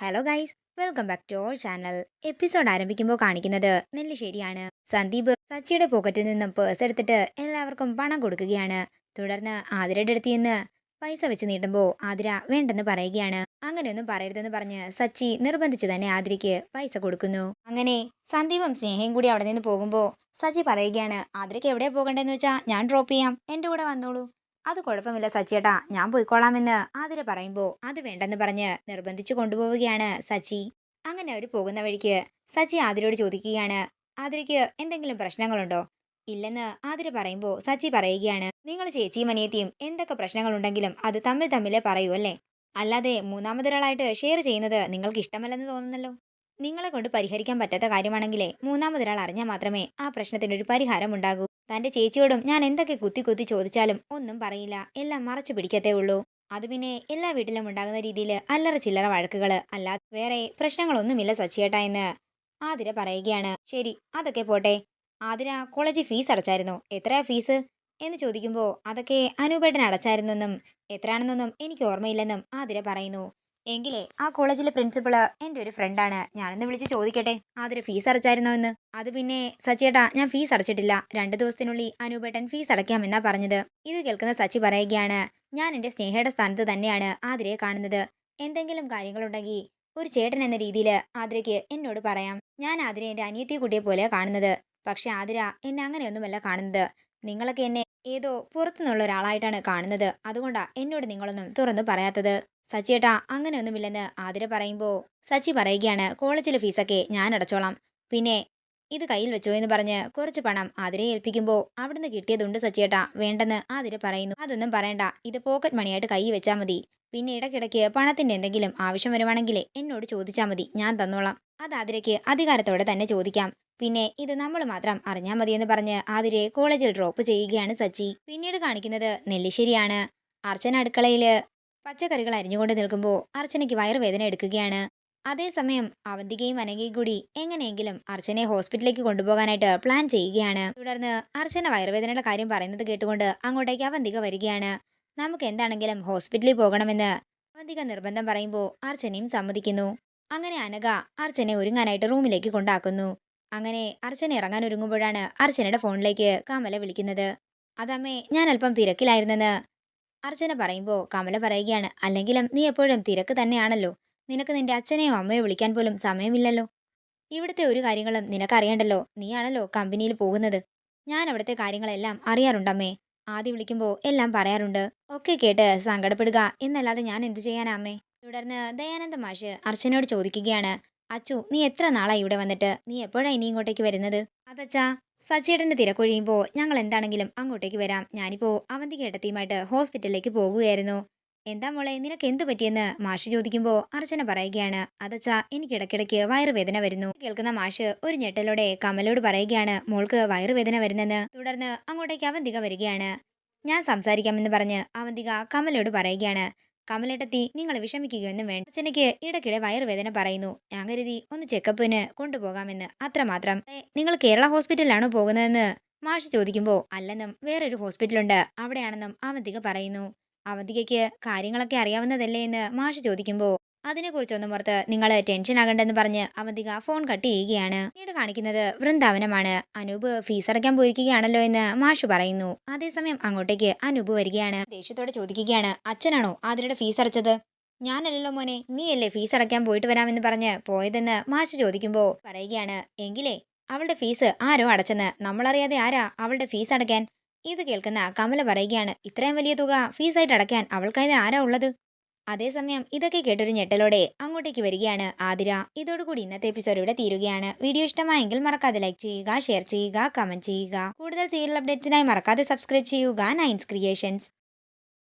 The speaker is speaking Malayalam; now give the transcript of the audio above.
Hello guys welcome back to our channel episode ആരംഭിക്കുമ്പോൾ കാണിക്കുന്നത് ശരിയാണ്. സന്ദീപ് സച്ചിയുടെ പോക്കറ്റിൽ നിന്നും പേഴ്സ് എടുത്തിട്ട് എല്ലാവർക്കും പണം കൊടുക്കുകയാണ്. തുടർന്ന് ആതിരയുടെ അടുത്ത് നിന്ന് പൈസ വെച്ച് നീട്ടുമ്പോൾ ആതിര വേണ്ടെന്ന് പറയുകയാണ്. അങ്ങനെയൊന്നും പറയരുതെന്ന് പറഞ്ഞ് സച്ചി നിർബന്ധിച്ച് തന്നെ ആതിരയ്ക്ക് പൈസ കൊടുക്കുന്നു. അങ്ങനെ സന്ദീപും സ്നേഹയും കൂടി അവിടെ നിന്ന് പോകുമ്പോൾ സച്ചി പറയുകയാണ് ആതിരയ്ക്ക് എവിടെ പോകണ്ടെന്ന് വെച്ചാൽ ഞാൻ ഡ്രോപ്പ് ചെയ്യാം. എന്റെ കൂടെ വന്നോളൂ. അത് കുഴപ്പമില്ല സച്ചിയേട്ടാ ഞാൻ പോയിക്കോളാമെന്ന് ആതിര പറയുമ്പോൾ അത് വേണ്ടെന്ന് പറഞ്ഞ് നിർബന്ധിച്ചു കൊണ്ടുപോവുകയാണ് സച്ചി. അങ്ങനെ അവർ പോകുന്ന വഴിക്ക് സച്ചി ആതിരയോട് ചോദിക്കുകയാണ് ആതിരയ്ക്ക് എന്തെങ്കിലും പ്രശ്നങ്ങളുണ്ടോ? ഇല്ലെന്ന് ആതിര പറയുമ്പോൾ സച്ചി പറയുകയാണ് നിങ്ങൾ ചേച്ചിയും അനിയത്തിയും എന്തൊക്കെ പ്രശ്നങ്ങളുണ്ടെങ്കിലും അത് തമ്മിൽ തമ്മിലേ പറയൂ അല്ലേ? അല്ലാതെ മൂന്നാമതൊരാളായിട്ട് ഷെയർ ചെയ്യുന്നത് നിങ്ങൾക്ക് ഇഷ്ടമല്ലെന്ന് തോന്നുന്നല്ലോ. നിങ്ങളെ കൊണ്ട് പരിഹരിക്കാൻ പറ്റാത്ത കാര്യമാണെങ്കിലേ മൂന്നാമതൊരാൾ അറിഞ്ഞാൽ മാത്രമേ ആ പ്രശ്നത്തിനൊരു പരിഹാരം ഉണ്ടാകൂ. തന്റെ ചേച്ചിയോടും ഞാൻ എന്തൊക്കെ കുത്തി കുത്തി ചോദിച്ചാലും ഒന്നും പറയില്ല. എല്ലാം മറച്ചു പിടിക്കത്തേ ഉള്ളൂ. അത് പിന്നെ എല്ലാ വീട്ടിലും ഉണ്ടാകുന്ന രീതിയിൽ അല്ലറ ചില്ലറ വഴക്കുകൾ അല്ലാതെ വേറെ പ്രശ്നങ്ങളൊന്നുമില്ല സച്ചിയേട്ടാ എന്ന് ആതിര പറയുകയാണ്. ശരി അതൊക്കെ പോട്ടെ. ആതിര കോളേജ് ഫീസ് അടച്ചായിരുന്നു? എത്രയാ ഫീസ്? എന്ന് ചോദിക്കുമ്പോൾ അതൊക്കെ അനൂപേട്ടൻ അടച്ചായിരുന്നെന്നും എത്രയാണെന്നൊന്നും എനിക്ക് ഓർമ്മയില്ലെന്നും ആതിര പറയുന്നു. എങ്കിലേ ആ കോളേജിലെ പ്രിൻസിപ്പൾ എന്റെ ഒരു ഫ്രണ്ടാണ്. ഞാനൊന്ന് വിളിച്ച് ചോദിക്കട്ടെ? അതൊരു ഫീസ് അടച്ചായിരുന്നോ എന്ന്? അത് പിന്നെ സച്ചിയേട്ടാ ഞാൻ ഫീസ് അടച്ചിട്ടില്ല. രണ്ട് ദിവസത്തിനുള്ളിൽ അനൂപേട്ടൻ ഫീസ് അടയ്ക്കാമെന്നാ പറഞ്ഞത്. ഇത് കേൾക്കുന്ന സച്ചി പറയുകയാണ് ഞാൻ എന്റെ സ്നേഹയുടെ സ്ഥാനത്ത് തന്നെയാണ് ആതിരയെ കാണുന്നത്. എന്തെങ്കിലും കാര്യങ്ങളുണ്ടെങ്കിൽ ഒരു ചേട്ടൻ എന്ന രീതിയിൽ ആതിരയ്ക്ക് എന്നോട് പറയാം. ഞാൻ ആതിര എന്റെ അനിയത്തി കുട്ടിയെ പോലെ കാണുന്നത്. പക്ഷെ ആതിര എന്നെ അങ്ങനെയൊന്നുമല്ല കാണുന്നത്. നിങ്ങളൊക്കെ എന്നെ ഏതോ പുറത്തുനിന്നുള്ള ഒരാളായിട്ടാണ് കാണുന്നത്. അതുകൊണ്ടാണ് എന്നോട് നിങ്ങളൊന്നും തുറന്നു പറയാത്തത്. സച്ചിയേട്ടാ അങ്ങനെയൊന്നുമില്ലെന്ന് ആതിര പറയുമ്പോൾ സച്ചി പറയുകയാണ് കോളേജിലെ ഫീസൊക്കെ ഞാൻ അടച്ചോളാം. പിന്നെ ഇത് കയ്യിൽ വെച്ചോ എന്ന് പറഞ്ഞ് കുറച്ച് പണം ആതിരയെ ഏൽപ്പിക്കുമ്പോൾ അവിടുന്ന് കിട്ടിയതുണ്ട് സച്ചിയേട്ടാ വേണ്ടെന്ന് ആതിര പറയുന്നു. അതൊന്നും പറയണ്ട ഇത് പോക്കറ്റ് മണിയായിട്ട് കൈ വെച്ചാൽ മതി. പിന്നെ ഇടയ്ക്കിടയ്ക്ക് പണത്തിന്റെ എന്തെങ്കിലും ആവശ്യം വരുവാണെങ്കിൽ എന്നോട് ചോദിച്ചാൽ മതി ഞാൻ തന്നോളാം. അത് ആതിരയ്ക്ക് അധികാരത്തോടെ തന്നെ ചോദിക്കാം. പിന്നെ ഇത് നമ്മൾ മാത്രം അറിഞ്ഞാൽ മതിയെന്ന് പറഞ്ഞ് ആതിരയെ കോളേജിൽ ഡ്രോപ്പ് ചെയ്യുകയാണ് സച്ചി. പിന്നീട് കാണിക്കുന്നത് നെല്ലിശ്ശേരിയാണ്. അർച്ചന അടുക്കളയിൽ പച്ചക്കറികൾ അരിഞ്ഞുകൊണ്ട് നിൽക്കുമ്പോൾ അർച്ചനയ്ക്ക് വയറുവേദന എടുക്കുകയാണ്. അതേസമയം അവന്തികയും അനഘയും കൂടി എങ്ങനെയെങ്കിലും അർച്ചനയെ ഹോസ്പിറ്റലിലേക്ക് കൊണ്ടുപോകാനായിട്ട് പ്ലാൻ ചെയ്യുകയാണ്. തുടർന്ന് അർച്ചന വയറുവേദനയുടെ കാര്യം പറയുന്നത് കേട്ടുകൊണ്ട് അങ്ങോട്ടേക്ക് അവന്തിക വരികയാണ്. നമുക്ക് എന്താണെങ്കിലും ഹോസ്പിറ്റലിൽ പോകണമെന്ന് അവന്തിക നിർബന്ധം പറയുമ്പോൾ അർച്ചനയും സമ്മതിക്കുന്നു. അങ്ങനെ അനഘ അർച്ചനെ ഒരുങ്ങാനായിട്ട് റൂമിലേക്ക് കൊണ്ടാക്കുന്നു. അങ്ങനെ അർച്ചന ഇറങ്ങാൻ ഒരുങ്ങുമ്പോഴാണ് അർച്ചനയുടെ ഫോണിലേക്ക് കമല വിളിക്കുന്നത്. അതമ്മേ ഞാൻ അല്പം തിരക്കിലായിരുന്നെന്ന്. അർച്ചന പറയുമ്പോൾ കമല പറയുകയാണ് അല്ലെങ്കിലും നീ എപ്പോഴും തിരക്ക് തന്നെയാണല്ലോ. നിനക്ക് നിന്റെ അച്ഛനെയോ അമ്മയോ വിളിക്കാൻ പോലും സമയമില്ലല്ലോ. ഇവിടുത്തെ ഒരു കാര്യങ്ങളും നിനക്കറിയണ്ടല്ലോ. നീയാണല്ലോ കമ്പനിയിൽ പോകുന്നത്. ഞാൻ അവിടുത്തെ കാര്യങ്ങളെല്ലാം അറിയാറുണ്ടമ്മേ. ആദ്യം വിളിക്കുമ്പോൾ എല്ലാം പറയാറുണ്ട്. ഒക്കെ കേട്ട് സങ്കടപ്പെടുക. എന്നല്ലാതെ ഞാൻ എന്ത് ചെയ്യാനാ അമ്മേ? തുടർന്ന് ദയാനന്ദ മാഷ് അർച്ചനയോട് ചോദിക്കുകയാണ് അച്ചു നീ എത്ര നാളായി ഇവിടെ വന്നിട്ട്? നീ എപ്പോഴാണ് ഇനി ഇങ്ങോട്ടേക്ക് വരുന്നത്? അതച്ചാ സച്ചിയേട്ടന്റെ തിരക്കൊഴിയുമ്പോൾ ഞങ്ങൾ എന്താണെങ്കിലും അങ്ങോട്ടേക്ക് വരാം. ഞാനിപ്പോൾ അവന്തി കേട്ടത്തിയുമായിട്ട് ഹോസ്പിറ്റലിലേക്ക് പോകുകയായിരുന്നു എന്താ മോളെ നിനക്ക് എന്ത് പറ്റിയെന്ന് മാഷ് ചോദിക്കുമ്പോൾ അർച്ചന പറയുകയാണ്. അതച്ചാ എനിക്ക് ഇടയ്ക്കിടയ്ക്ക് വയറുവേദന വരുന്നു. കേൾക്കുന്ന മാഷ് ഒരു ഞെട്ടലോടെ കമലോട് പറയുകയാണ്. മോൾക്ക് വയറുവേദന വരുന്നെന്ന്. തുടർന്ന് അങ്ങോട്ടേക്ക് അവന്തിക വരികയാണ്. ഞാൻ സംസാരിക്കാമെന്ന് പറഞ്ഞ് അവന്തിക കമലോട് പറയുകയാണ്. കമലേട്ടത്തി നിങ്ങൾ വിഷമിക്കുകയൊന്നും വേണ്ട. അച്ഛനയ്ക്ക് ഇടയ്ക്കിടെ വയറുവേദന പറയുന്നു. ഞാൻ കരുതി ഒന്ന് ചെക്കപ്പിന് കൊണ്ടുപോകാമെന്ന്. അത്രമാത്രം. നിങ്ങൾ കേരള ഹോസ്പിറ്റലിലാണോ പോകുന്നതെന്ന് മാഷ് ചോദിക്കുമ്പോൾ അല്ലെന്നും വേറൊരു ഹോസ്പിറ്റലുണ്ട്. അവിടെയാണെന്നും അവന്തിക പറയുന്നു. അവന്തികയ്ക്ക് കാര്യങ്ങളൊക്കെ അറിയാവുന്നതല്ലേ എന്ന് മാഷ് ചോദിക്കുമ്പോൾ അതിനെക്കുറിച്ചൊന്നും ഓർത്ത് നിങ്ങൾ ടെൻഷൻ ആകണ്ടെന്ന് പറഞ്ഞ് അവന്തിക ഫോൺ കട്ട് ചെയ്യുകയാണ്. പിന്നീട് കാണിക്കുന്നത് വൃന്ദാവനമാണ്. അനൂപ് ഫീസ് അടയ്ക്കാൻ പോയിരിക്കുകയാണല്ലോ എന്ന് മാഷ് പറയുന്നു. അതേസമയം അങ്ങോട്ടേക്ക് അനൂപ് വരികയാണ്. ദേഷ്യത്തോടെ ചോദിക്കുകയാണ് അച്ഛനാണോ ആതിരയുടെ ഫീസ് അടച്ചത്? ഞാനല്ലല്ലോ മോനെ നീയല്ലേ ഫീസ് അടയ്ക്കാൻ പോയിട്ട് വരാമെന്ന് പറഞ്ഞ് പോയതെന്ന് മാഷ് ചോദിക്കുമ്പോൾ പറയുകയാണ് എങ്കിലേ അവളുടെ ഫീസ് ആരോ അടച്ചെന്ന്? നമ്മളറിയാതെ ആരാ അവളുടെ ഫീസ് അടയ്ക്കാൻ? ഇത് കേൾക്കുന്ന കമല പറയുകയാണ് ഇത്രയും വലിയ തുക ഫീസായിട്ട് അടയ്ക്കാൻ അവൾക്കായത് ആരാ ഉള്ളത്? അതേസമയം ഇതൊക്കെ കേട്ടൊരു ഞെട്ടലോടെ അങ്ങോട്ടേക്ക് വരികയാണ് ആതിര. ഇതോടുകൂടി ഇന്നത്തെ എപ്പിസോഡ് ഇവിടെ തീരുകയാണ്. വീഡിയോ ഇഷ്ടമായെങ്കിൽ മറക്കാതെ ലൈക്ക് ചെയ്യുക ഷെയർ ചെയ്യുക കമന്റ് ചെയ്യുക. കൂടുതൽ സീരിയൽ അപ്ഡേറ്റ്സിനായി മറക്കാതെ സബ്സ്ക്രൈബ് ചെയ്യുക നൈൻസ് ക്രിയേഷൻസ്